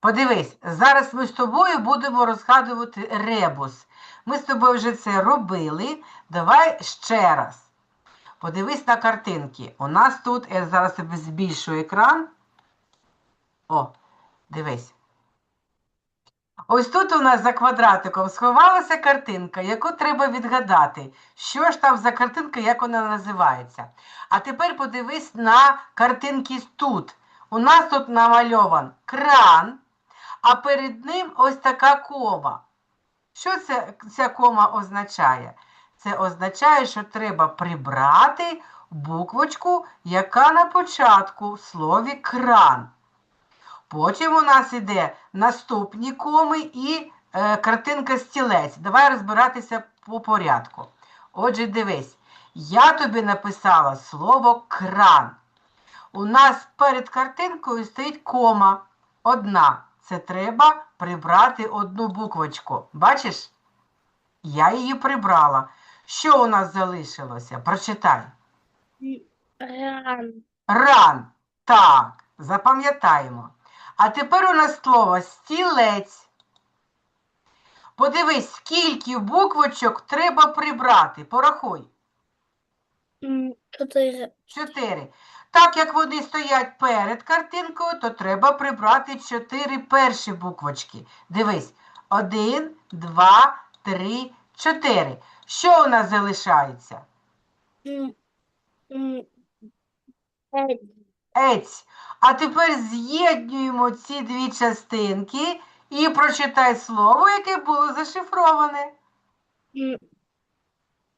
Подивись, зараз ми з тобою будемо розгадувати ребус. Ми з тобою вже це робили. Давай ще раз. Подивись на картинки. У нас тут, я зараз тебе збільшую екран. О, дивись. Ось тут у нас за квадратиком сховалася картинка, яку треба відгадати. Що ж там за картинка, як вона називається? А тепер подивись на картинки тут. У нас тут намальован кран, а перед ним ось така кома. Що це, ця кома означає? Це означає, що треба прибрати буквочку, яка на початку в слові кран. Потім у нас іде наступні коми і е, картинка стілець. Давай розбиратися по порядку. Отже, дивись, я тобі написала слово кран. У нас перед картинкою стоїть кома. Одна. Це треба прибрати одну буквочку. Бачиш? Я її прибрала. Що у нас залишилося? Прочитай. Ран. Ран. Так, запам'ятаємо. А тепер у нас слово стілець. Подивись, скільки буквочок треба прибрати. Порахуй. Чотири. Чотири. Так як вони стоять перед картинкою, то треба прибрати чотири перші буквочки. Дивись. Один, два, три, чотири. Що у нас залишається? Ець. А тепер з'єднуємо ці дві частинки і прочитай слово, яке було зашифроване. м,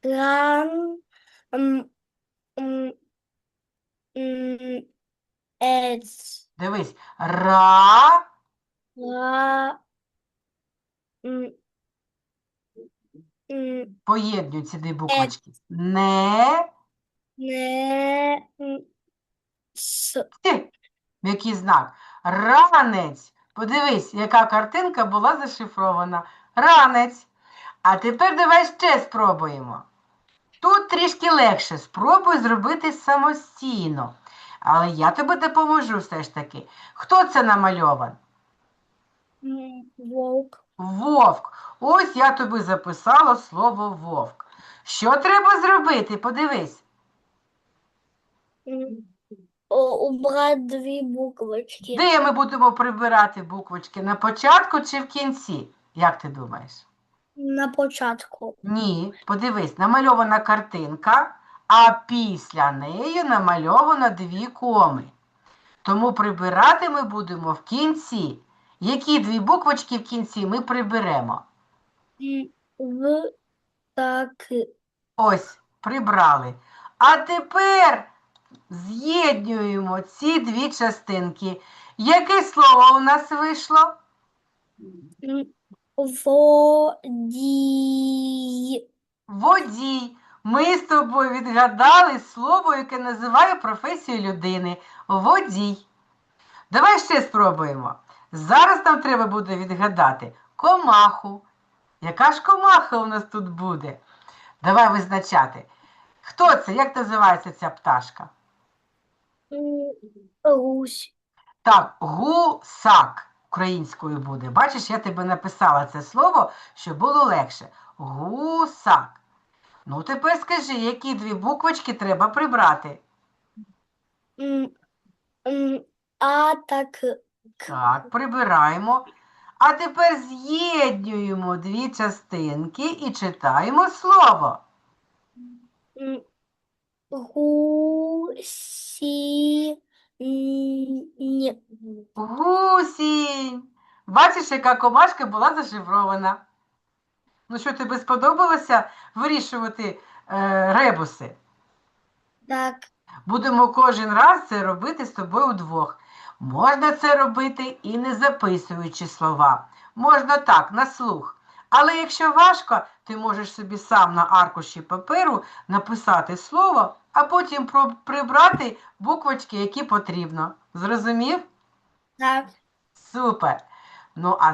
Ран. М, Ець. Дивись. Ра. М, м, Поєднуй ці дві буквочки. Не. Не. м, С. Ти. Який знак? Ранець. Подивись, яка картинка була зашифрована. Ранець. А тепер давай ще спробуємо. Тут трішки легше. Спробуй зробити самостійно. Але я тобі допоможу все ж таки. Хто це намальован? Вовк. Вовк. Ось я тобі записала слово вовк. Що треба зробити? Подивись. Убрать дві буквочки. Де ми будемо прибирати буквочки? На початку чи в кінці? Як ти думаєш? На початку. Ні, подивись, намальована картинка, а після неї намальовано дві коми. Тому прибирати ми будемо в кінці. Які дві буквочки в кінці ми приберемо? В. Так. Ось, прибрали. А тепер з'єднуємо ці дві частинки. Яке слово у нас вийшло? Водій. Водій. Ми з тобою відгадали слово, яке називає професію людини. Водій. Давай ще спробуємо. Зараз нам треба буде відгадати комаху. Яка ж комаха у нас тут буде? Давай визначати. Хто це? Як називається ця пташка? М, Русь. Так, гусак українською буде. Бачиш, я тебе написала це слово, щоб було легше. Гусак. Ну, тепер скажи, які дві буквочки треба прибрати? А так. Так, прибираємо. А тепер з'єднуємо дві частинки і читаємо слово. М, Гусінь. Бачиш, яка комашка була зашифрована. Ну що, тобі сподобалося вирішувати е, ребуси? Так. Будемо кожен раз це робити з тобою вдвох. Можна це робити і не записуючи слова. Можна так, на слух. Але якщо важко, ти можеш собі сам на аркуші паперу написати слово, а потім прибрати буквочки, які потрібно. Зрозумів? Так. Супер. Ну, а